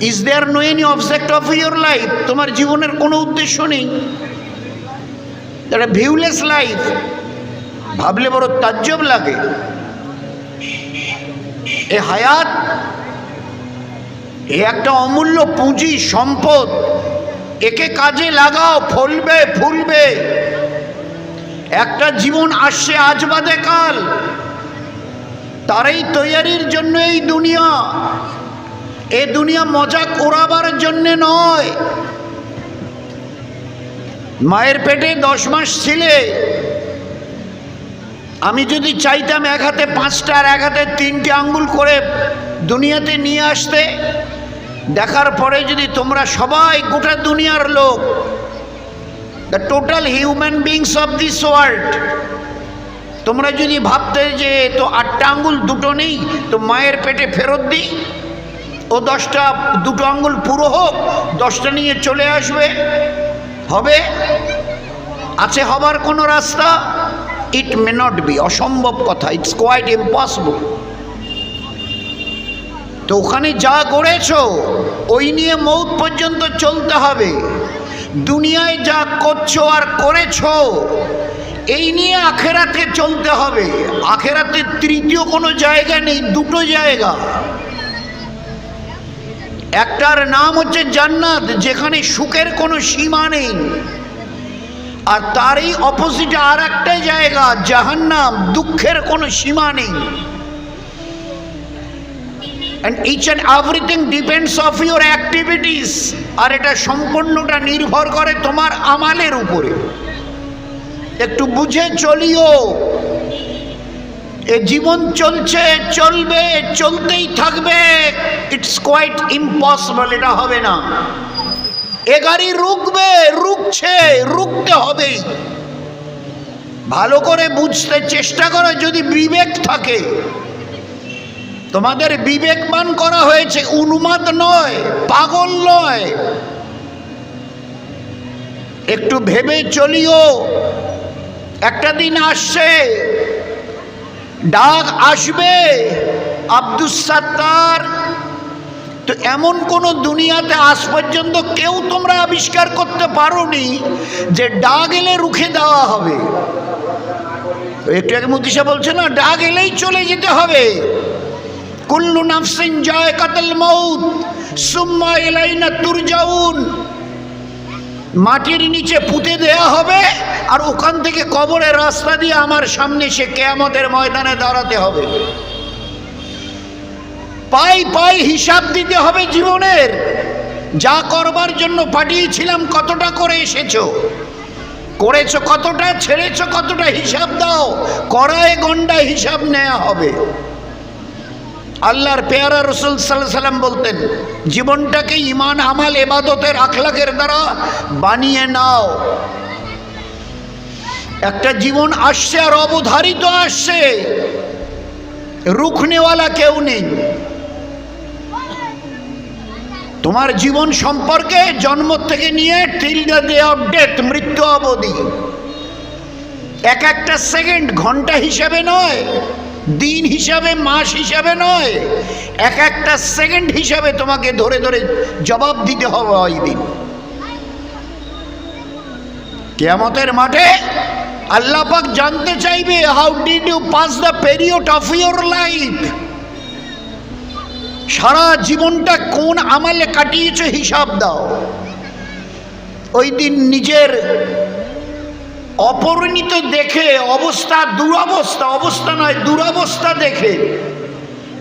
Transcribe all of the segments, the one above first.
Is there no any object of your life তোমার জীবনের কোনো উদ্দেশ্য নেই। একটা ভিউলেস লাইফ ভাবলে বড় তাজ্জব লাগে। এ হায়াত, এ একটা অমূল্য পুঁজি, সম্পদ। একে কাজে লাগাও, ফলবে, ফুলবে। একটা জীবন আসছে আজ বাদে কাল। তারই তৈয়ারির জন্য এই দুনিয়া। এ দুনিয়া মজা করাবার জন্যে নয়। মায়ের পেটে দশ মাস ছিলে। আমি যদি চাইতাম এক হাতে পাঁচটা আর এক হাতে তিনটে আঙ্গুল করে দুনিয়াতে নিয়ে আসতে, দেখার পরে যদি তোমরা সবাই গোটা দুনিয়ার লোক the total human beings of this world তোমরা যদি ভাবতে যে তো আটটা আঙ্গুল দুটো নেই, তো মায়ের পেটে ফেরত দিই? ও দশটা দুটো আঙ্গুল পুরো হোক, দশটা নিয়ে চলে আসবে। হবে? আছে হবার কোনো রাস্তা? ইট মে নট বি অসম্ভব কথা ইটস কোয়াইট ইম্পসিবল তো ওখানে যা গড়েছো, ওই নিয়ে মৌত পর্যন্ত চলতে হবে। দুনিয়ায় যা করছ আর করেছ, এই নিয়ে আখেরাতে চলতে হবে। আখেরাতে তৃতীয় কোনো জায়গা নেই, দুটো জায়গা। একটার নাম হচ্ছে জান্নাত, যেখানে সুখের কোনো সীমা নেই। আর তারই অপোজিটে আর একটা জায়গা, জাহান্নাম, দুঃখের কোনো সীমা নেই। And each and everything depends of your activities আর এটা সম্পূর্ণটা নির্ভর করে তোমার আমালের উপরে। একটু বুঝে চলিও। এ জীবন চলছে, চলবে, চলতেই থাকবে। ইটস কোয়াইট ইম্পসিবল এটা হবে না। এ গাড়ি রুকবে রুকছে রুকতে হবেই ভালো করে বুঝতে চেষ্টা করো, যদি বিবেক থাকে। তোমাদের বিবেকবান করা হয়েছে, উন্মাদ নয়, পাগল নয়। একটু ভেবে চলিও। একটা দিন আসছে ডাক আসবে আব্দুস সাত্তার। তো এমন কোন দুনিয়াতে আজ পর্যন্ত কেউ তোমরা আবিষ্কার করতে পারোনি যে ডাক এলে রুখে দেওয়া হবে। একটু আগে মুদিশা বলছে, না, ডাক এলেই চলে যেতে হবে। কুল্লু নাফসিন জয় কাতল মৌত সুম্মা এলাইনা তুরজাউন। মাটির নিচে পুঁতে দেয়া হবে আর ওখান থেকে কবরের রাস্তা দিয়ে আমার সামনে সে কেয়ামতের ময়দানে দাঁড়াতে হবে। পাই পাই হিসাব দিতে হবে জীবনের। যা করবার জন্য পাঠিয়েছিলাম কতটা করে এসেছ? করেছ কতটা, ছেড়েছো কতটা হিসাব দাও করায় গন্ডা হিসাব নেওয়া হবে। আল্লাহর পেয়ারা রসুল সাল্লাহ সাল্লাম বলতেন, জীবনটাকে ইমান আমাল, এবাদতের আখলাকের দ্বারা বানিয়ে নাও। একটা জীবন আসছে আর অবধারিত আসছে। রুখনেওয়ালা কেউ নেই। তোমার জীবন সম্পর্কে জন্ম থেকে নিয়ে টিল ডে অফ ডেথ মৃত্যু অবধি। এক একটা সেকেন্ড ঘণ্টা হিসাবে নয়। দিন হিসাবে, মাস হিসাবে নয়, এক একটা সেকেন্ড হিসাবে তোমাকে ধরে ধরে জবাব দিতে হবে ওই দিন। কেয়ামতের মাঠে আল্লাহ পাক জানতে চাইবে how did you pass the period of your life সারা জীবনটা কোন আমালে কাটিয়েছে হিসাব দাও। ওই দিন নিজের অপরিণিত দেখে অবস্থা দুরবস্থা, অবস্থা নয়, দুরবস্থা দেখে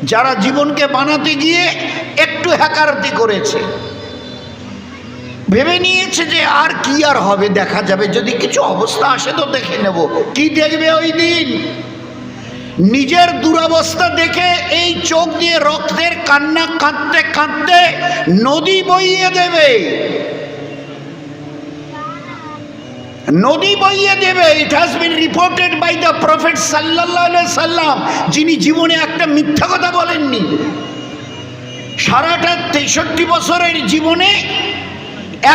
যারা জীবনকে বানাতে গিয়ে একটু হ্যাকারতি করেছে। ভেবে নিয়েছে যে আর কি আর হবে, দেখা যাবে। যদি কিছু অবস্থা আসে তো দেখে নেব। কি দেখবে ওই দিন? নিজের দুরবস্থা দেখে এই চোখ দিয়ে রক্তের কান্না কাঁদতে কাঁদতে নদী বইয়ে দেবে। নদী বইয়ে দেবে it has been reported by the prophet সাল্লাহ সাল্লাম যিনি জীবনে একটা মিথ্যা কথা বলেননি। সারাটা তেষট্টি বছরের জীবনে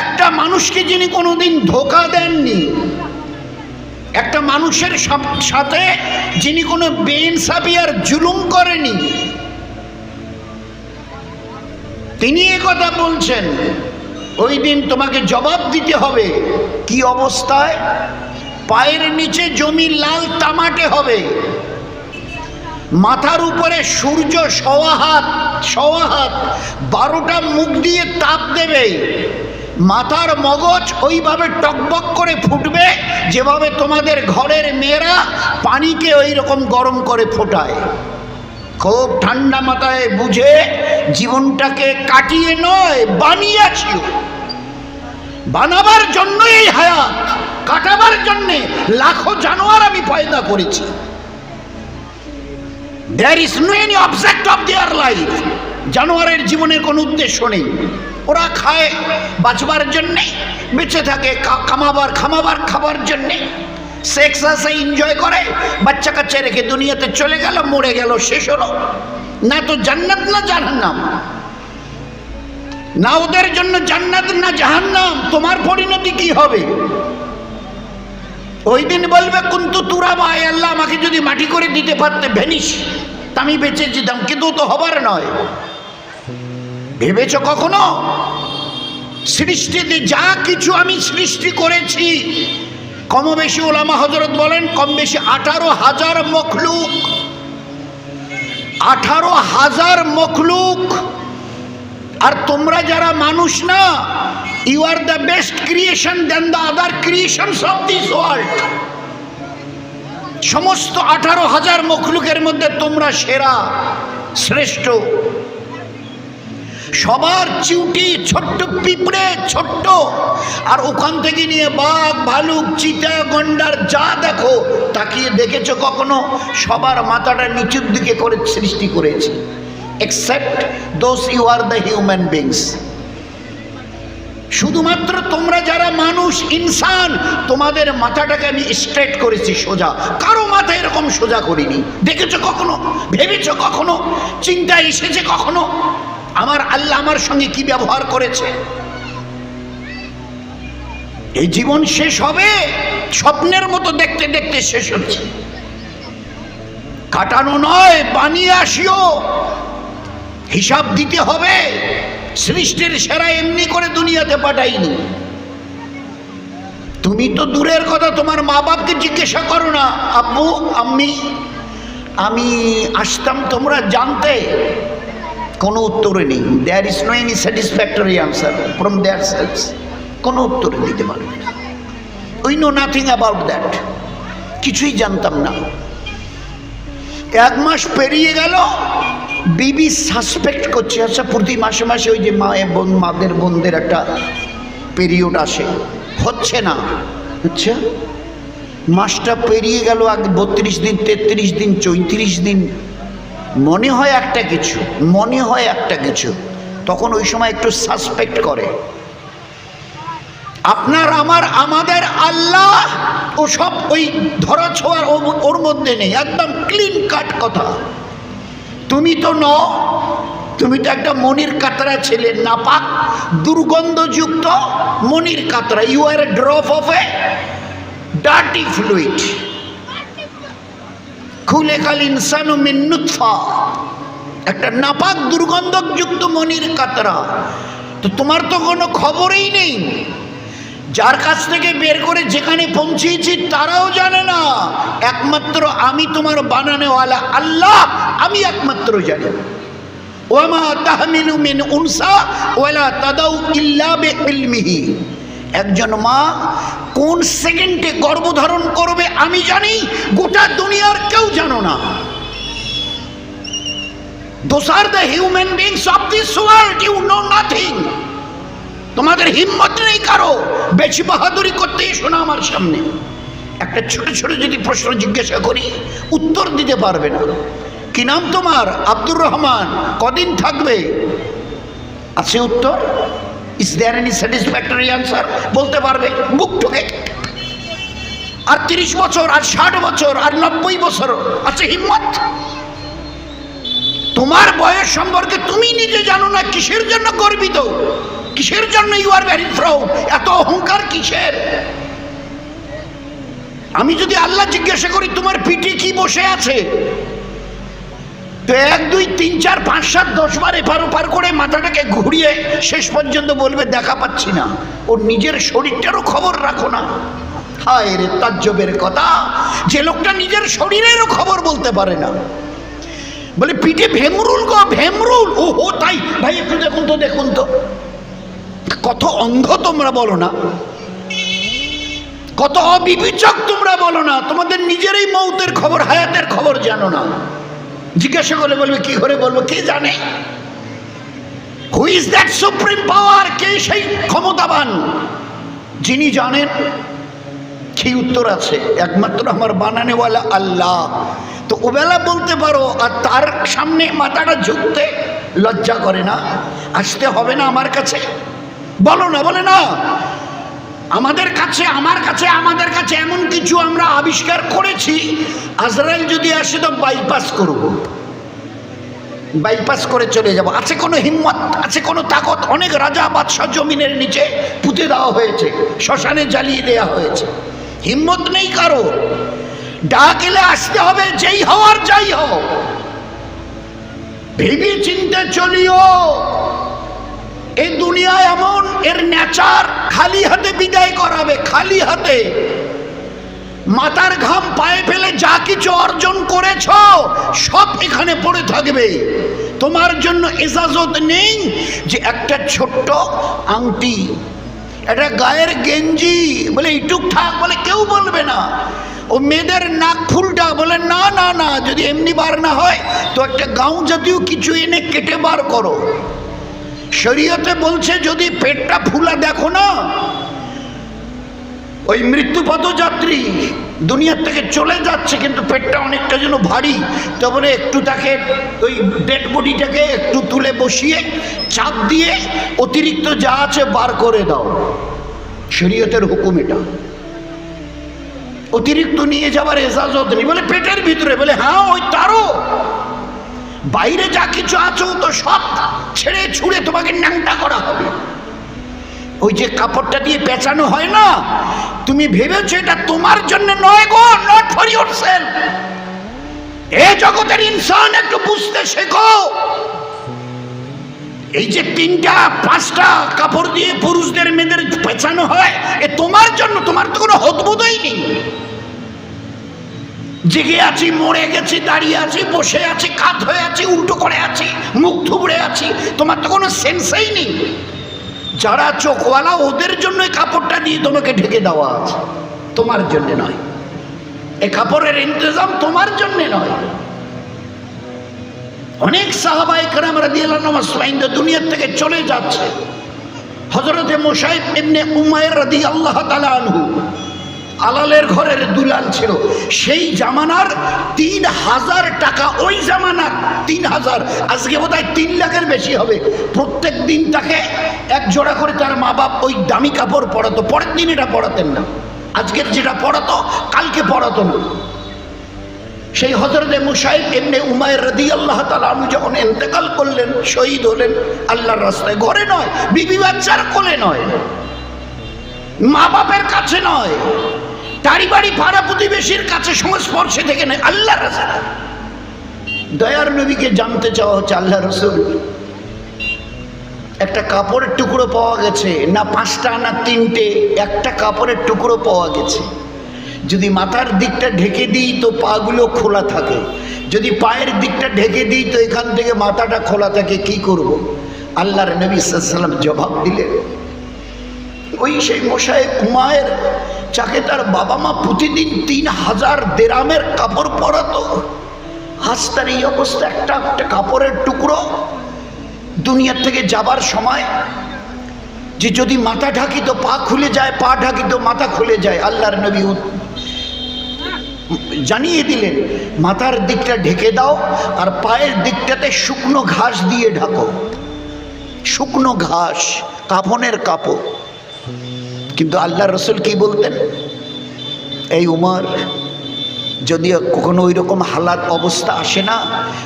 একটা মানুষকে যিনি কোনোদিন ধোকা দেননি, একটা মানুষের সাথে যিনি কোনো বেইনসাফি আর জুলুম করেনি, তিনি কথা বলছেন। ওই দিন তোমাকে জবাব দিতে হবে। কি অবস্থায়? পায়ের নিচে জমি লাল তামাটে হবে। মাথার উপরে সূর্য সওয়া হাত সওয়া হাত বারোটা মুখ দিয়ে তাপ দেবে। মাথার মগজ ওইভাবে টকবক করে ফুটবে, যেভাবে তোমাদের ঘরের মেয়েরা পানিকে ওই রকম গরম করে ফোটায়। খুব ঠান্ডা মাথায় বুঝে জীবনটাকে কাটিয়ে নয় বানিয়েছিও বানাবার জন্য এই হায়াত, কাটাবার জন্যে লাখো জানোয়ার আমি পয়দা করেছি। There is no any object of their life জানোয়ারের জীবনের কোনো উদ্দেশ্য নেই। ওরা খায় বাঁচবার জন্যে, বেঁচে থাকে কামাবার খামাবার, খাবার জন্যে। সেক্স আছে এনজয় করে বাচ্চা কাচ্চা রেখে দুনিয়াতে চলে গেল, মরে গেল, শেষ হলো। না তো জান্নাত না জাহান্নাম। না ওদের জন্য জান্নাত না জাহান্নাম, তোমার পরিণতি কি হবে? ওই দিন বলবে, কিন্তু তুরা ভাই, আল্লাহ আমাকে যদি মাটি করে দিতে পারতে, ভেনিস আমি বেঁচে যেতাম, কিন্তু তো হবার নয়। ভেবেছ কখনো? সৃষ্টিতে যা কিছু আমি সৃষ্টি করেছি কম বেশি ওলামা হজরত বলেন কম বেশি আঠারো হাজার মখলুক। আঠারো হাজার মখলুক। আর তোমরা যারা মানুষ না you are the best creation than the other creations of this world সমস্ত আঠারো হাজার মখলুকের মধ্যে তোমরা সেরা, শ্রেষ্ঠ। সবার চিউটি ছোট্ট, পিঁপড়ে ছোট্ট। আর ওখান থেকে নিয়ে বাঘ, ভালুক, চিতা, গন্ডার যা দেখো, তাকিয়ে দেখেছ কখনো? সবার মাথাটা নিচুর দিকে করে সৃষ্টি করেছে। Except those you are the human beings শুধুমাত্র তোমরা যারা মানুষ, ইনসান, তোমাদের মাথাটাকে আমি স্ট্রেট করেছি সোজা। কারও মাথা এরকম সোজা করিনি। দেখেছ কখনো? ভেবেছো কখনো? চিন্তা এসেছে কখনো? আমার আল্লাহ আমার সঙ্গে কি ব্যবহার করেছে? এই জীবন শেষ হবে, স্বপ্নের মতো দেখতে দেখতে শেষ হচ্ছে। কাটানো নয়, বানিয়ে আসিও। হিসাব দিতে হবে, সৃষ্টির সেরা এমনি করে দুনিয়াতে পাঠাইনি। তুমি তো দূরের কথা, তোমার মা বাপকে জিজ্ঞাসা করো না। আব্বু আম্মি আমি আসতাম তোমরা জানতে। কোনো উত্তরে নেই। There is no any satisfactory answer from themselves কোনো উত্তরে দিতে পারবে না। We know nothing about that কিছুই জানতাম না। এক মাস পেরিয়ে গেল, বিবি সাসপেক্ট করছে। আচ্ছা প্রতি মাসে মাসে ওই যে মায়ের বোন, মাদের বোনদের একটা পিরিয়ড আসে। হচ্ছে না। আচ্ছা মাসটা পেরিয়ে গেল আগে বত্রিশ দিন, তেত্রিশ দিন, চৌত্রিশ দিন। মনে হয় একটা কিছু, মনে হয় একটা কিছু, তখন ওই সময় একটু সাসপেক্ট করে। আপনার, আমার, আমাদের আল্লাহ ও সব ওই ধরা ছোঁয়ার ওর মধ্যে নেই, একদম ক্লিন কাট কথা। তুমি তো ন তুমি তো একটা মনির কাতরা ছেলে, নাপাক, দুর্গন্ধযুক্ত মনির কাতরা। You are a drop of a dirty fluid খুলে কাল ইনসানু মিন একটা নাপাক দুর্গন্ধযুক্ত মনির কাতরা। তো তোমার তো কোনো খবরই নেই। যার কাছ থেকে বের করে যেখানে পৌঁছেছি তারাও জানে না। একমাত্র আমি তোমার বানানোওয়ালা আল্লাহ, আমি একমাত্র জানি। ওয়ামা তাহমিলু মিন উনসা ওয়ালা একজন মা কোন সেকেন্ডে গর্ভধারণ করবে আমি জানি, গোটা দুনিয়ার কেউ জানো না। Those are the human beings of this world you know nothing তোমাদের হিম্মত নেই কারও। বেশি বাহাদুরি করতে এসো না আমার সামনে। একটা ছোট ছোট যদি প্রশ্ন জিজ্ঞাসা করি, উত্তর দিতে পারবে না। কি নাম তোমার? আব্দুর রহমান। কদিন থাকবে? আছে উত্তর? Is there any satisfactory answer বলতে পারবে বুক ঠুকে। আর তিরিশ বছর, আর ষাট বছর, আর নব্বই বছর আছে হিম্মত। তোমার বয়স সম্পর্কে তুমি নিজে জানো না, কিসের জন্য গর্বিত? কিসের জন্য ইউ আর ভেরি প্রাউড এত অহংকার কিসের? আমি যদি আল্লাহ জিজ্ঞাসা করি, তোমার পিঠে কি বসে আছে? তো এক, দুই, তিন, চার, পাঁচ, সাত, দশ বার এপার ওপার করে মাথাটাকে ঘুরিয়ে শেষ পর্যন্ত বলবে, দেখা পাচ্ছি না। ওর নিজের শরীরটারও খবর রাখো না। হায় রে তাজ্জবের কথা, যে লোকটা নিজের শরীরেরও খবর বলতে পারে না। বলে, পিঠে ভেমরুল গো, ভেমরুল। ও হো তাই। ভাই, একটু দেখুন তো দেখুন তো। কত অন্ধ তোমরা বলো না। কত অবিবেচক তোমরা বলো না। তোমাদের নিজেরই মৌতের খবর, হায়াতের খবর জানো না। জিজ্ঞাসা করলে বলবে, কি করে বলব, কে জানে? Who is that supreme power কে সেই ক্ষমতাবান? যিনি জানেন কি উত্তর আছে। একমাত্র আমার বানানেওয়ালা আল্লাহ। তো ওবেলা বলতে পারো, আর তার সামনে মাথাটা ঝুঁকতে লজ্জা করে না? আসতে হবে না আমার কাছে? বলো না, বলে না। আমাদের কাছে, আমার কাছে, আমাদের কাছে এমন কিছু আমরা আবিষ্কার করেছি, আজরাইল যদি আসে তো বাইপাস করব। বাইপাস করে চলে যাব। আছে কোনো হিম্মত, আছে কোনো তাকত? অনেক রাজা বাদশাহ জমিনের নিচে পুঁতে দেওয়া হয়েছে, শ্মশানে জ্বালিয়ে দেওয়া হয়েছে। হিম্মত নেই কারও। ডাক এলে আসতে হবে, যেই হওয়ার যাই হোক। ভেবে চিন্তে চলিও। এই দুনিয়া এমন, এর নেচার খালি হাতে বিদায় করাবে, খালি হাতে। মাথার ঘাম পায়ে ফেলে যা কিছু অর্জন করেছ, সব এখানে পড়ে থাকবে। তোমার জন্য এজাজত নেই যে একটা ছোট্ট আংটি, একটা গায়ের গেঞ্জি, বলে ইটুক থাক, বলে কেউ বলবে না। ও মেয়েদের নাক ফুলটা বলে, না না না, যদি এমনি বার না হয়, তো একটা গাঁও জাতীয় কিছু এনে কেটে বার করো। শরীয়তে বলছে, যদি পেটটা ফুলা, দেখো না, ওই মৃত্যুপথ যাত্রী দুনিয়ার থেকে চলে যাচ্ছে, কিন্তু পেটটা অনেকটা যেন ভারী। তারপরে একটু তাকে ওই ডেড বডিটাকে একটু তুলে বসিয়ে, চাপ দিয়ে অতিরিক্ত যা আছে বার করে দাও। শরীয়তের হুকুম এটা। অতিরিক্ত নিয়ে যাবার এজাজত নেই। বলে, পেটের ভিতরে। বলে হ্যাঁ ওই তারও। বাইরে যা কিছু আছো তো সব ছেড়ে ছুঁড়ে তোমাকে ন্যাংটা করা হবে। ওই যে কাপড়টা দিয়ে পেঁচানো হয় না, তুমি ভেবেছো এটা তোমার জন্য নয় গো নট ফর ইউর এ জগতের ইনসান একটু বুঝতে শেখো। এই যে তিনটা, পাঁচটা কাপড় দিয়ে পুরুষদের, মেয়েদের পেঁচানো হয়, এ তোমার জন্য, তোমার তো কোনো হদবোধই নেই। জেগে আছি, মরে গেছি, দাঁড়িয়ে আছি, বসে আছি, কাত হয়ে আছি, উল্টো করে আছি, মুখ থুবড়ে আছি, তোমার তো কোনো সেন্সই নেই। যারা চোখওয়ালা, ওদের জন্য এই কাপড়টা দিয়ে তোমাকে ঢেকে দেওয়া আছে, তোমার জন্য নয়। এই কাপড়ের ইন্তজাম তোমার জন্য নয়। অনেক সাহাবাই কারাম রাদিয়াল্লাহু আনহু দুনিয়ার থেকে চলে যাচ্ছে। হজরতে মোসাইব এমনি উমায়ের আল্লাহ তালা আনহু আলালের ঘরের দুলাল ছিল। সেই জামানার তিন হাজার টাকা, ওই জামানার তিন হাজার, আজকে বোধ তিন লাখের বেশি হবে। প্রত্যেক দিন তাকে এক জোড়া করে তার মা বাপ ওই দামি কাপড় পরাতো। পরের দিন এটা পরাতেন না। আজকের যেটা পরাতো, কালকে পড়াতো না। সেই হজরতে মুসাইব এমনি উমায় রদি আল্লাহ তালা যখন এন্তেকাল করলেন, শহীদ হলেন, আল্লাহর রাস্তায়, ঘরে নয়, বিবি বাচ্চার কোলে নয় মা বাপের কাছে নয় তারি বাড়ি পাড়া প্রতিবেশীর কাছে সংস্পর্শে থেকে নেয় আল্লাহ রাস্তা। দয়ার নবীকে জানতে চাওয়া হচ্ছে আল্লাহ রসুল। একটা কাপড়ের টুকরো পাওয়া গেছে, না পাঁচটা, না তিনটে, একটা কাপড়ের টুকরো পাওয়া গেছে। যদি মাথার দিকটা ঢেকে দিই তো পাগুলো খোলা থাকে। যদি পায়ের দিকটা ঢেকে দিই তো এখান থেকে মাথাটা খোলা থাকে, কি করব। আল্লাহর নবী সাল্লাম জবাব দিলেন। ওই সেই মশাই উমায়ের যাকে তার বাবা মা প্রতিদিন তিন হাজার দেরামের কাপড় পরাতো। আজ তার এই অবস্থা, একটা একটা কাপড়ের টুকরো। দুনিয়ার থেকে যাবার সময় যে যদি মাথা ঢাকি তো পা খুলে যায়, পা ঢাকি তো মাথা খুলে যায়, আল্লাহর নবী জানিয়ে দিলেন, মাথার দিকটা ঢেকে দাও আর পায়ের দিকটাতে শুকনো ঘাস দিয়ে ঢাকো। শুকনো ঘাস, কাফনের কাপড়। কিন্তু আল্লাহ রসুল কি বলতেন? এই উমর যদি কখনো ওই রকম হালাত অবস্থা আসে না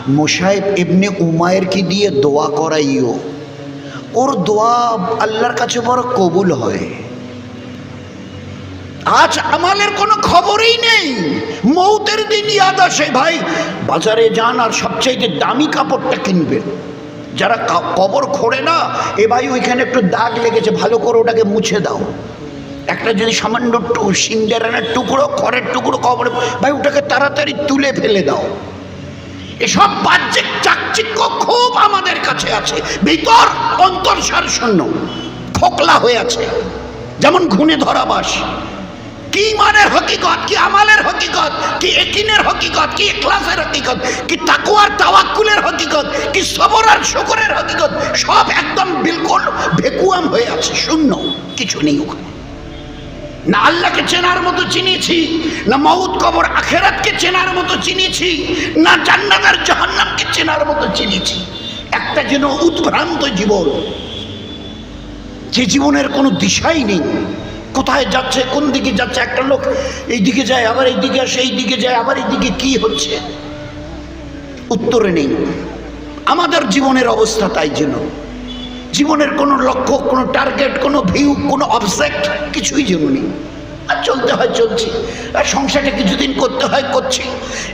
মোসাহেব এমনি উমায়ের কি দিয়ে দোয়া করাইও? ওর দোয়া আল্লাহর কাছে বড় কবুল হয়। আজ আমালের কোনো খবরই নেই। মৌতের দিন ইয়াদ আসে, ভাই। বাজারে যান আর সবচাইতে দামি কাপড়টা কিনবেন। যারা কবর খোঁড়ে না, এ ভাই ওইখানে একটু দাগ লেগেছে, ভালো করে ওটাকে মুছে দাও। একটা যদি সামান্য সিন্ডারানের টুকরো, খড়ের টুকরো কবরে, ভাই, ওটাকে তাড়াতাড়ি তুলে ফেলে দাও। এসব বাহ্যিক চাকচিক্য খুব আমাদের কাছে আছে। ভিতর অন্তর্সার শূন্য খোকলা হয়ে আছে। যেমন ঘুণে ধরা বাস। কি ইমানের হকিকত, কি আমালের হকিকত, কি একিনের হকিকত, কি ইখলাসের হকিকত, কি তাকুয়ার তাওয়াক্কুলের হকিকত, কি সবর আর শুকরের হকিকত, সব একদম বিলকুল ভেকুয়াম হয়ে আছে। শূন্য, কিছু নেই ওখানে। না আল্লাহকে চেনার মতো চিনিয়েছি, না মৌত কবর আখেরাতকে চেনার মতো চিনিয়েছি, না জান্নাত আর জাহান্নামকে চেনার মতো চিনিয়েছি। একটা যেন উদ্ভ্রান্ত জীবন, যে জীবনের কোনো দিশাই নেই। কোথায় যাচ্ছে, কোন দিকে যাচ্ছে, একটা লোক এই দিকে যায়, আবার এই দিকে আসে, এই দিকে যায়, আবার এই দিকে কি হচ্ছে? উত্তরে নেই। আমাদের জীবনের অবস্থা তাই যেন। জীবনের কোনো লক্ষ্য, কোনো টার্গেট কোনো ভিউ কোনো অবজেক্ট কিছুই নেই আর চলতে হয়, চলছি। আর সংসারটা কিছুদিন করতে হয়, করছি।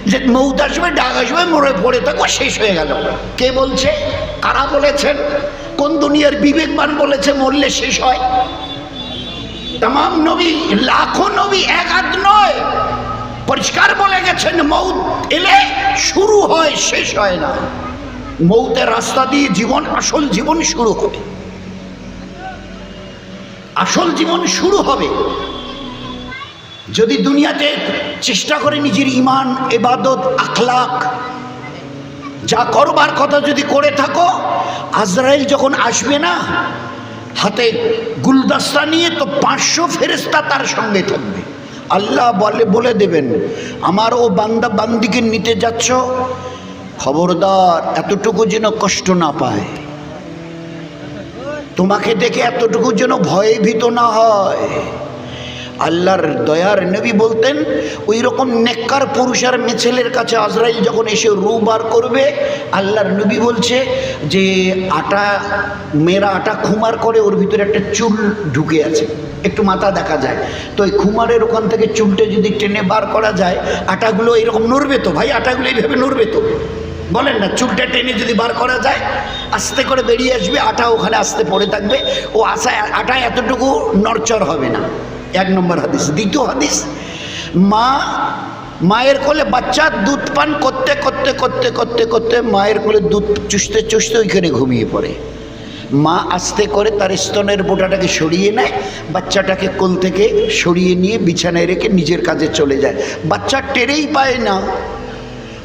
যে মৌত আসবে, ডাক আসবে, মরে পড়ে থাকব, শেষ হয়ে গেল। কে বলছে? কারা বলেছেন? কোন দুনিয়ার বিবেকবান বলেছে, মরলে শেষ হয়? তাম নবী, লাখো নবী এক আধ নয়। পরিষ্কার বলে গেছেন, মৌত এলে শুরু হয়, শেষ হয় না। মৌতের রাস্তা দিয়ে জীবন, আসল জীবন শুরু হবে। আসল জীবন শুরু হবে যদি দুনিয়াতে চেষ্টা করে নিজের ইমান এবাদত আখলাক যা করবার কথা যদি করে থাকো, আজরাইল যখন আসবে না, হাতে গুলদাস্তা নিয়ে তো পাঁচশো ফেরেস্তা তার সঙ্গে থাকবে। আল্লাহ বলে বলে দেবেন, আমার ও বান্দা বান্দিকে নিতে যাচ্ছ খবরদার, এতটুকু যেন কষ্ট না পায়। তোমাকে দেখে এতটুকু যেন ভয়ে ভীত না হয়। আল্লাহর দয়ার নবী বলতেন ওই রকম নেককার পুরুষ আর মেছেলের কাছে আজরাইল যখন এসে রু বার করবে, আল্লাহর নবী বলছে যে আটা মেয়েরা আটা খুমার করে ওর ভিতরে একটা চুল ঢুকে আছে। একটু মাথা দেখা যায়। তো ওই খুমারের ওখান থেকে চুলটা যদি টেনে বার করা যায়, আটাগুলো এরকম নড়বে তো? ভাই, আটাগুলো এইভাবে নড়বে তো? বলেন না, চুলটা টেনে যদি বার করা যায়, আস্তে করে বেরিয়ে আসবে, আটা ওখানে আস্তে পড়ে থাকবে, ও আশা আটা এতটুকু নড়চড় হবে না। এক নম্বর হাদিস। দ্বিতীয় হাদিস, মা, মায়ের কোলে বাচ্চা দুধ পান করতে করতে করতে করতে করতে মায়ের কোলে দুধ চুষতে চুষতে ওইখানে ঘুমিয়ে পড়ে। মা আস্তে করে তার স্তনের বোটাটাকে সরিয়ে নেয়, বাচ্চাটাকে কোল থেকে সরিয়ে নিয়ে বিছানায় রেখে নিজের কাজে চলে যায়। বাচ্চা টেরেই পায় না।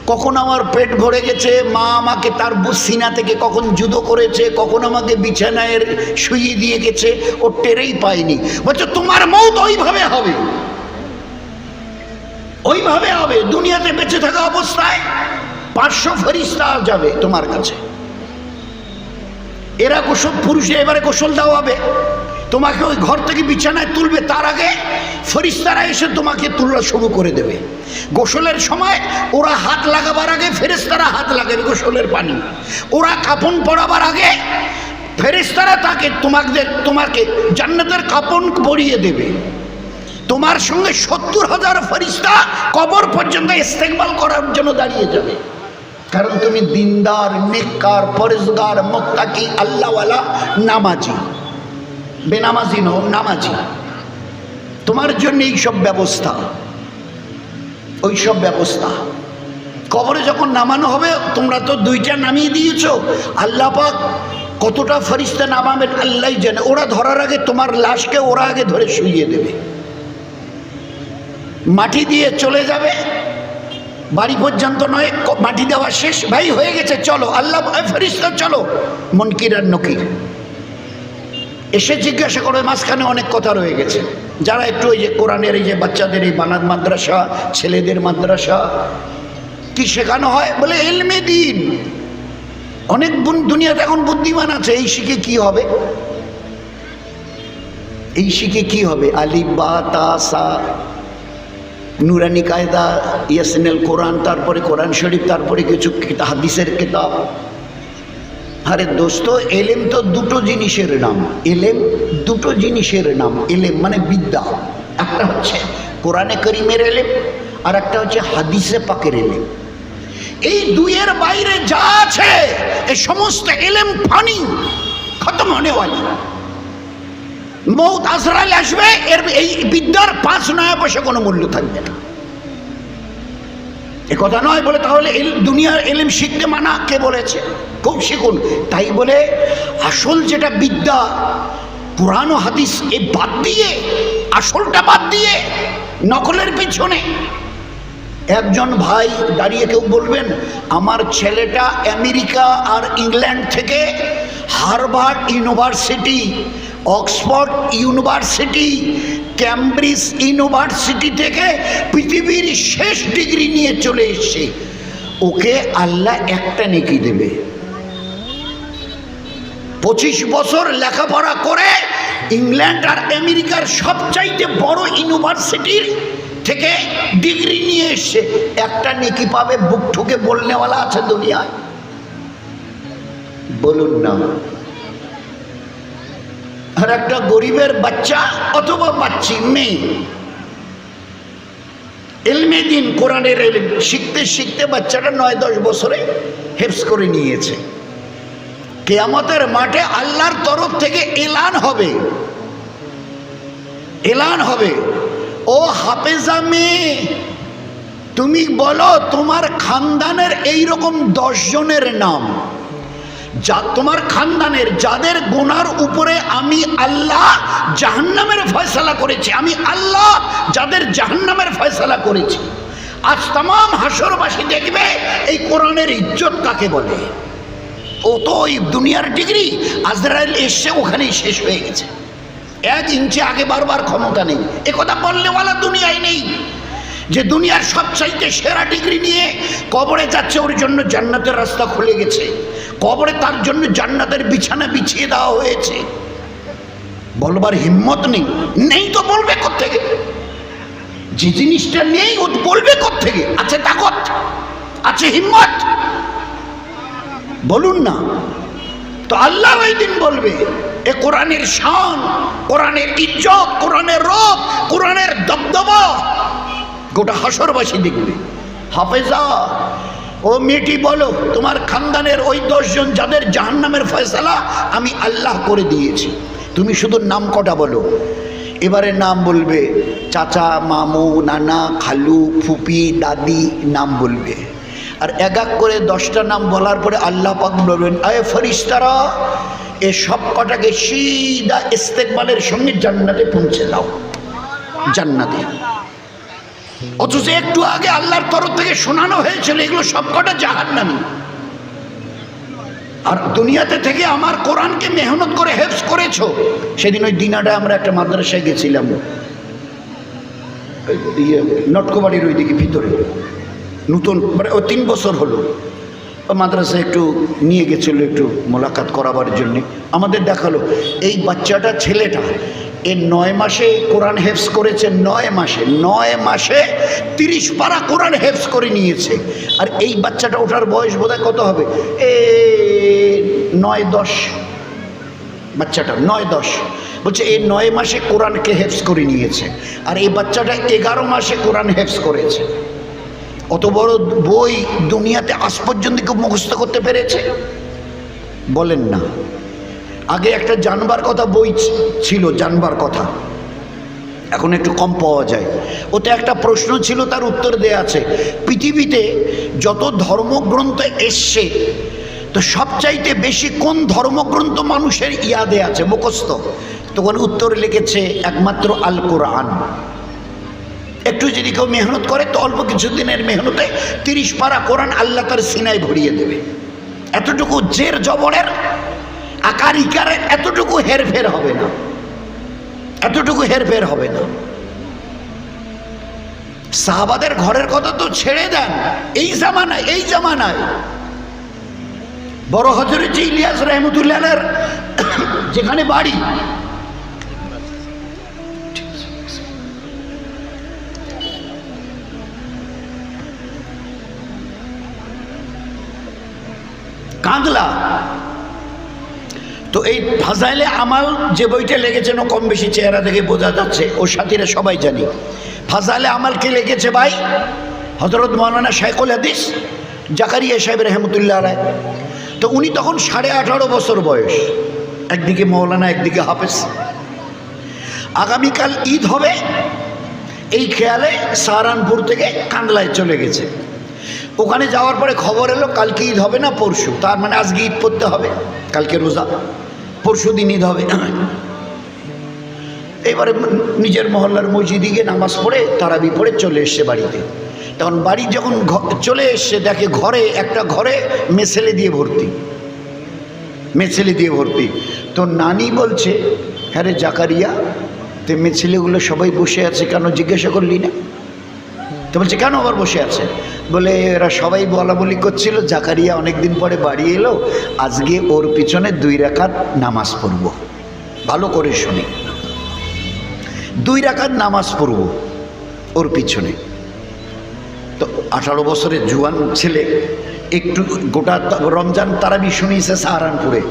কখন আমার পেট ভরে গেছে, মা আমাকে তার সিনা থেকে কখন জুদো করেছে, কখন আমাকে বিছানায় শুইয়ে দিয়ে গেছে, ও টেরেই পায়নি। বলছে, তোমার মৌত ওইভাবে হবে। ওইভাবে হবে, দুনিয়াতে বেঁচে থাকা অবস্থায় পাঁচশো ফেরিস্তা যাবে তোমার কাছে। এরা গোসল পুরুষে, এবারে গোসল দেওয়া হবে। তোমাকে ওই ঘর থেকে বিছানায় তুলবে, তার আগে ফরিস্তারা এসে তোমাকে তোলা শুরু করে দেবে। গোসলের সময় ওরা হাত লাগাবার আগে ফেরেস্তারা হাত লাগাবে গোসলের পানি। ওরা কাপন পরাবার আগে ফেরেস্তারা তাকে তোমাদের, তোমাকে জান্নাতের কাপন পরিয়ে দেবে। তোমার সঙ্গে সত্তর হাজার ফরিস্তা কবর পর্যন্ত ইস্তেকবাল করার জন্য দাঁড়িয়ে যাবে। কারণ তুমি দিনদার, নেককার পরেজগার মোত্তাকি, আল্লাহওয়ালা, নামাজি। বেনামাজি নও, নামাজি। তোমার জন্য এই সব ব্যবস্থা, ওই সব ব্যবস্থা। কবরে যখন নামানো হবে, তোমরা তো দুইটা নামিয়ে দিয়েছ। আল্লাহ পাক কতটা ফরিস্তা নামাবেন আল্লাহ জানে। ওরা ধরার আগে তোমার লাশকে ওরা আগে ধরে শুইয়ে দেবে। মাটি দিয়ে চলে যাবে। বাড়ি পর্যন্ত নয়, মাটি দেওয়া শেষ। ভাই, হয়ে গেছে, চলো। আল্লাহ ফেরিস্তা চলো। মনকির আর নকির। এসে জিজ্ঞাসা করে মাঝখানে অনেক কথা রয়ে গেছে। যারা একটু ওই যে কোরআনের এই যে বাচ্চাদের এই বানাত মাদ্রাসা, ছেলেদের মাদ্রাসা, কি শেখানো হয়? বলে, এলমে দিন। অনেক দুনিয়াতে এখন বুদ্ধিমান আছে, এই শিখে কি হবে? এই শিখে কি হবে? আলিফ, বা, তা, সা, নুরানি কায়দা ইয়াসিনেল কোরআন, তারপরে কোরআন শরীফ, তারপরে কিছু হাদিসের কিতাব। আরে দোস্ত, এলেম তো দুটো জিনিসের নাম। এলেম দুটো জিনিসের নাম। এলেম মানে বিদ্যা। একটা হচ্ছে কোরআনে করিমের এলেম, আর একটা হচ্ছে হাদিসে পাকের এলেম। এই দুইয়ের বাইরে যা আছে এই সমস্ত এলেম ফানি, খতম হনে ওয়ালি মৌত আজরাইল আসবে, এর এই বিদ্যার পাঁচ নয়া পয়সা কোনো মূল্য থাকবে না। এ কথা নয় বলে তাহলে দুনিয়ার এলেম শিখতে মানা কে বলেছে? খুব শিখুন। তাই বলে আসল যেটা বিদ্যা পুরানো হাদিস, এ বাদ দিয়ে, আসলটা বাদ দিয়ে, নকলের পিছনে। একজন ভাই দাঁড়িয়ে কেউ বলবেন, আমার ছেলেটা আমেরিকা আর ইংল্যান্ড থেকে Harvard University Oxford University Cambridge University থেকে পৃথিবীর শেষ ডিগ্রি নিয়ে চলে এসছে। ওকে আল্লাহ একটা নেকি দেবে। পঁচিশ বছর লেখাপড়া করে ইংল্যান্ড আর আমেরিকার সবচাইতে বড় ইউনিভার্সিটির থেকে ডিগ্রি নিয়ে এসছে। একটা নেকি পাবে, বুক ঠুকে বলনেওয়ালা আছে দুনিয়ায়। বলুন না। আর একটা গরিবের বাচ্চা অথবা বাচ্চি, মেয়ে। এলমে দিন কোরআনের শিখতে শিখতে বাচ্চাটা নয়, দশ বছরে হেফস করে নিয়েছে। কেয়ামতের মাঠে আল্লাহর তরফ থেকে এলান হবে। এলান হবে। ও হাফেজা মেয়ে, তুমি বলো তোমার খানদানের এইরকম দশজনের নাম। যা তোমার খানদানের, যাদের গোনার উপরে আমি আল্লাহ জাহান্নামের ফয়সালা করেছি, আমি আল্লাহ যাদের জাহান্নামের ফয়সালা করেছি। আজ তাম হাসরবাসী দেখবে, এই কোরআনের ইজ্জত কাকে বলে? ও তো ওই দুনিয়ার ডিগ্রি আজরায়েল এসছে ওখানেই শেষ হয়ে গেছে। এক ইঞ্চি আগে বারবার ক্ষমতা নেই। এ কথা বললেওয়ালা দুনিয়ায় নেই। যে দুনিয়ার সবচাইতে সেরা ডিগ্রি নিয়ে কবরে যাচ্ছে, ওর জন্য জান্নাতের রাস্তা খুলে গেছে। কবরে তার জন্য জান্নাতের বিছানা বিছিয়ে দেওয়া হয়েছে। বলবার হিম্মত নেই। নেই তো বলবে থেকে যে জিনিসটা নেই, ও বলবে থেকে আছে তাকত, আছে হিম্মত। বলুন না, তো আল্লাহ ওই দিন বলবে, এ কোরআনের শান, কোরআনের ইজ্জত, কোরআনের রব, কোরআনের দবদবা। গোটা হাসরবাসী দেখবে। হাফেজা ও মেয়েটি বলো, তোমার খানদানের ওই দশজন যাদের জাহান্নামের ফয়সালা আমি আল্লাহ করে দিয়েছি। তুমি শুধু নাম কটা বলো? এবারে নাম বলবে, চাচা, মামু, নানা, খালু, ফুপি, দাদি, নাম বলবে। আর এক এক করে দশটা নাম বলার পরে আল্লাহ পাক বলবেন আয় ফরিস্তারা, এ সব কটাকে সিদা ইস্তেকবালের সঙ্গে জান্নাতে পৌঁছে দাও। জান্নাতে। অথচ একটু আগে আল্লাহর তরফ থেকে শোনানো হয়েছিল, এগুলো সবকটা জাহান্নামি। আর দুনিয়াতে থেকে আমার কোরআনকে মেহনত করে হেফস করেছ। সেদিন ওই দিনাটা আমরা একটা মাদ্রাসায় গেছিলাম। ইয়ে নটকোবাড়ির ওই দিকে ভিতরে। নতুন মানে ওই তিন বছর হলো। ও মাদ্রাসায় একটু নিয়ে গেছিল একটু মোলাকাত করাবার জন্যে। আমাদের দেখাল, এই বাচ্চাটা, ছেলেটা এ নয় মাসে কোরআন হেফস করেছে, নয় মাসে নয় মাসে তিরিশ পারা কোরআন হেফস করে নিয়েছে। আর এই বাচ্চাটা ওঠার বয়স বোধহয় কত হবে? এ নয় দশ। বাচ্চাটা নয় দশ। বলছে, এই নয় মাসে কোরআনকে হেফস করে নিয়েছে। আর এই বাচ্চাটা এগারো মাসে কোরআন হেফস করেছে। অত বড় বই দুনিয়াতে আজ পর্যন্ত কেউ মুখস্থ করতে পেরেছে? বলেন না। আগে একটা জানবার কথা বই ছিল, জানবার কথা। এখন একটু কম পাওয়া যায়। ওতে একটা প্রশ্ন ছিল, তার উত্তর দেয়া আছে। পৃথিবীতে যত ধর্মগ্রন্থ এসছে, তো সবচাইতে বেশি কোন ধর্মগ্রন্থ মানুষের ইয়াদে আছে? মুখস্থ। তখন উত্তর লিখেছে, একমাত্র আল কোরআন একটু যদি কেউ মেহনত করে, তো অল্প কিছু দিনের মেহনতে তিরিশ পারা কোরআন আল্লাহ তার সিনায় ভরিয়ে দেবে। এতটুকু জের জবরের আকার ইকারের এতটুকু হেরফের হবে না। এতটুকু হেরফের হবে না। সাহাবাদের ঘরের কথা তো ছেড়ে দেন। এই জামানায় এই জামানায়। বড় হজরত ইলিয়াস রহমতুল্লাহের যেখানে বাড়ি। কাঁদলা। তো এই ফাজাইলে আমাল যে বইটা লেগেছে না কম বেশি চেহারা দেখে বোঝা যাচ্ছে, ওর সাথীরা সবাই জানি। ফাজাইলে আমাল কে লেগেছে ভাই? হজরত মৌলানা শেখুল হাদিস, জাকারিয়া সাহেব রহমতুল্লাহ রায় তো উনি তখন সাড়ে আঠারো বছর বয়স। একদিকে মৌলানা একদিকে হাফেজ। আগামীকাল ঈদ হবে, এই খেয়ালে সাহারানপুর থেকে কান্দলায় চলে গেছে। ওখানে যাওয়ার পরে খবর এলো, কালকে ঈদ হবে না, পরশু। তার মানে আজকে ঈদ পড়তে হবে, কালকে রোজা। পরশু দিন ঈদ হবে। এবারে নিজের মহল্লার মসজিদে গিয়ে নামাজ পড়ে, তারাবি পড়ে চলে এসছে বাড়িতে। তখন বাড়ি যখন চলে এসছে, দেখে ঘরে, একটা ঘরে মেছেলে দিয়ে ভর্তি। মেছেলে দিয়ে ভর্তি। তো নানি বলছে হ্যাঁ রে জাকারিয়া, তো মেছেলেগুলো সবাই বসে আছে, কেন জিজ্ঞাসা করলি না? তো বলছে, কেন আবার বসে আছে? বলে, এরা সবাই বলা বলি করছিল, জাকারিয়া অনেকদিন পরে বাড়ি এলো, আজকে ওর পিছনে দুই রাকাত নামাজ পড়ব। ভালো করে শুনি। দুই রাকাত নামাজ পড়ব ওর পিছনে। তো আঠারো বছরের জুয়ান ছেলে, একটু গোটা রমজান তারাবি শুনিয়েছে সাহারানপুরে।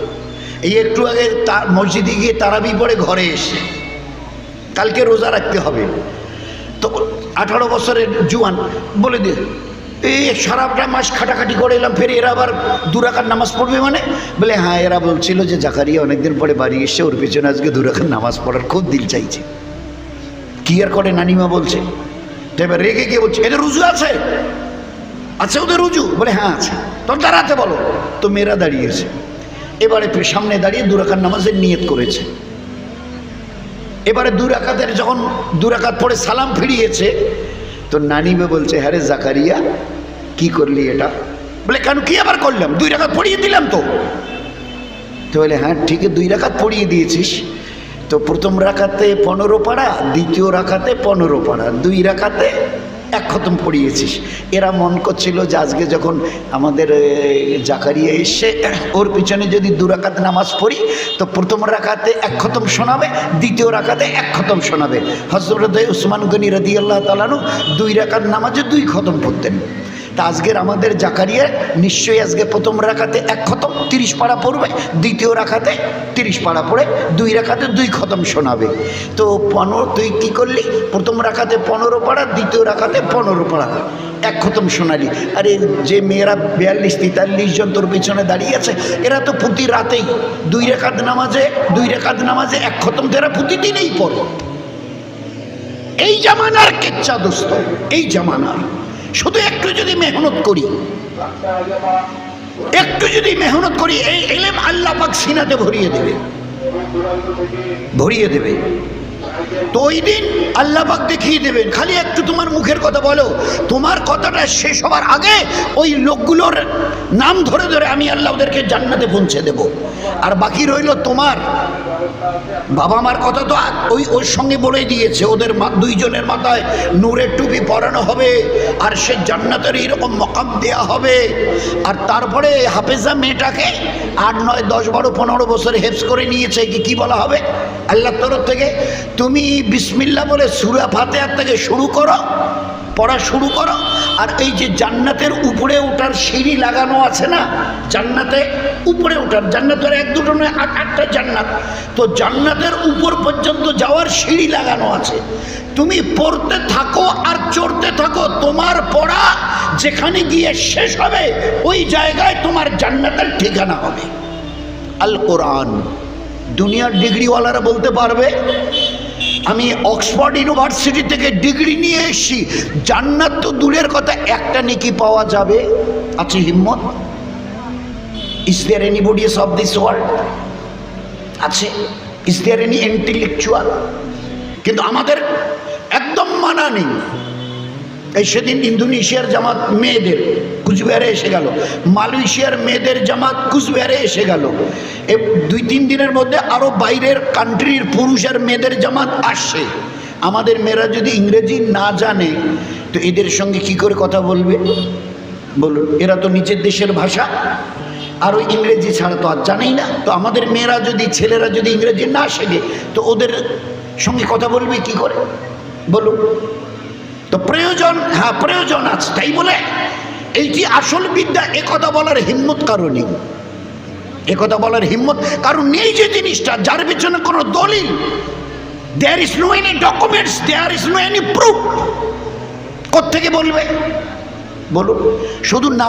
এই একটু আগে তার মসজিদে গিয়ে তারাবি পড়ে ঘরে এসে। কালকে রোজা রাখতে হবে। তো আঠারো বছরের জুয়ান, বলে দিয়ে এই সারাটা মাস খাটাখাটি করে এলাম, ফের এরা আবার দুরাকার নামাজ পড়বে মানে? বলে হ্যাঁ এরা বলছিল যে জাকারিয়া অনেকদিন পরে বাড়ি এসে ওর পেছনে আজকে দুরাকার নামাজ পড়ার খুব দিল চাইছে। কি আর করে নানিমা বলছে? তো এবার রেগে গিয়ে বলছে, এদের রুজু আছে? আছে ওদের রুজু? বলে হ্যাঁ আছে। তোর দাঁড়াতে বলো। তো মেয়েরা দাঁড়িয়েছে। এবারে সামনে দাঁড়িয়ে দুরাকার নামাজের নিয়ত করেছে। এবারে দুরাকাতের যখন দুরাকাত পরে সালাম ফিরিয়েছে, তো নানিবে বলছে হ্যাঁ রে জাকারিয়া, কি করলি এটা? বলে, কেন, কি আবার করলাম? দুই রাখাত পড়িয়ে দিলাম তো। তো বলে হ্যাঁ ঠিক দুই রাখাত পড়িয়ে দিয়েছিস। তো প্রথম রাখাতে পনেরো পাড়া, দ্বিতীয় রাখাতে পনেরো পাড়া, দুই রাখাতে এক খতম পড়িয়েছিস। এরা মন করছিল যে আজকে যখন আমাদের জাকারিয়া এসে ওর পিছনে যদি দু রাকাত নামাজ পড়ি, তো প্রথম রাখাতে এক খতম শোনাবে, দ্বিতীয় রাখাতে এক খতম শোনাবে। হজরত উসমান গনি রদি আল্লাহ তালানু দুই রাকাত নামাজে দুই খতম পড়তেন। তা আজকের আমাদের জাকারিয়া নিশ্চয়ই আজকে প্রথম রাখাতে এক খতম তিরিশ পাড়া পড়বে, দ্বিতীয় রাখাতে তিরিশ পাড়া পড়ে, দুই রাখাতে দুই খতম শোনাবে। তো পনেরো, তুই কী করলি? প্রথম রাখাতে পনেরো পাড়া, দ্বিতীয় রাখাতে পনেরো পাড়া। এক খতম শোনালি। আরে যে মেয়েরা বিয়াল্লিশ, তেতাল্লিশ জন তোর পিছনে দাঁড়িয়ে আছে, এরা তো প্রতি রাতেই দুই রেখাত নামাজে, দুই রেখাত নামাজে এক খতম, তো এরা প্রতিদিনই পড়ে। এই জামানার কেচ্ছা দোস্ত, এই জামানার। শুধু একটু যদি মেহনত করি, একটু যদি মেহনত করি, এই এলেম আল্লাহ পাক সিনাতে ভরিয়ে দেবে ভরিয়ে দেবে। তো ওই দিন আল্লাহ পাক দেখিয়ে দেবেন, খালি একটু তোমার মুখের কথা বলো। তোমার কথাটা শেষ হবার আগে ওই লোকগুলোর নাম ধরে ধরে আমি আল্লাহ ওদেরকে জান্নাতে পৌঁছে দেব। আর বাকি রইল তোমার। বাবা মার কথা তো ওই ওর সঙ্গে বলে দিয়েছে, ওদের দুইজনের মাথায় নূরের টুপি পরানো হবে, আর সে জান্নাতের এইরকম মকাম দেয়া হবে। আর তারপরে হাফেজা মেয়েটাকে আট, নয়, দশ, বারো, পনেরো বছর হেফস করে নিয়েছে কি কি বলা হবে? আল্লাহর তরফ থেকে। তুমি বিসমিল্লা বলে সুরা ফাতেহার থেকে শুরু করো, পড়া শুরু করো, আর এই যে জান্নাতের উপরে ওঠার সিঁড়ি লাগানো আছে না, জান্নাতে উপরে ওঠার জান্নাতের এক দুটো নয়, আট, আটটা জান্নাত। তো জান্নাতের উপর পর্যন্ত যাওয়ার সিঁড়ি লাগানো আছে। তুমি পড়তে থাকো আর চড়তে থাকো, তোমার পড়া যেখানে গিয়ে শেষ হবে, ওই জায়গায় তোমার জান্নাতের ঠিকানা হবে। আল কোরআন। দুনিয়ার ডিগ্রিওয়ালারা বলতে পারবে আমি অক্সফোর্ড ইউনিভার্সিটি থেকে ডিগ্রি নিয়ে এসেছি। জান্নাত তো দূরের কথা, একটা নেকি পাওয়া যাবে। আছে হিম্মত? Is there any bodies of this world আছে। ইস দেয়ার এনি ইন্টেলেকচুয়াল কিন্তু আমাদের একদম মানা নেই। এই সেদিন ইন্দোনেশিয়ার জামাত মেয়েদের কুচবিহারে এসে গেল। মালয়েশিয়ার মেয়েদের জামাত কুচবিহারে এসে গেল। এ দুই তিন দিনের মধ্যে আরও বাইরের কান্ট্রির পুরুষ আর মেয়েদের জামাত আসছে। আমাদের মেয়েরা যদি ইংরেজি না জানে, তো এদের সঙ্গে কি করে কথা বলবে? বলুন, এরা তো নিজের দেশের ভাষা। আর ওই ইংরেজি ছাড়া তো আর জানেই না। তো আমাদের মেয়েরা যদি, ছেলেরা যদি ইংরেজি না শেখে, তো ওদের সঙ্গে কথা বলবে কি করে? বলুন। তো প্রয়োজন হ্যাঁ প্রয়োজন আছে, তাই বলে এইটি আসল বিদ্যা একথা বলার হিম্মত কারণে একথা বলার হিম্মত কারণ নেই যে জিনিসটা, যার পিছনে কোনো দলিল। There is no any documents there is no any proof কোথেকে বলবে? বলুন। শুধু নাম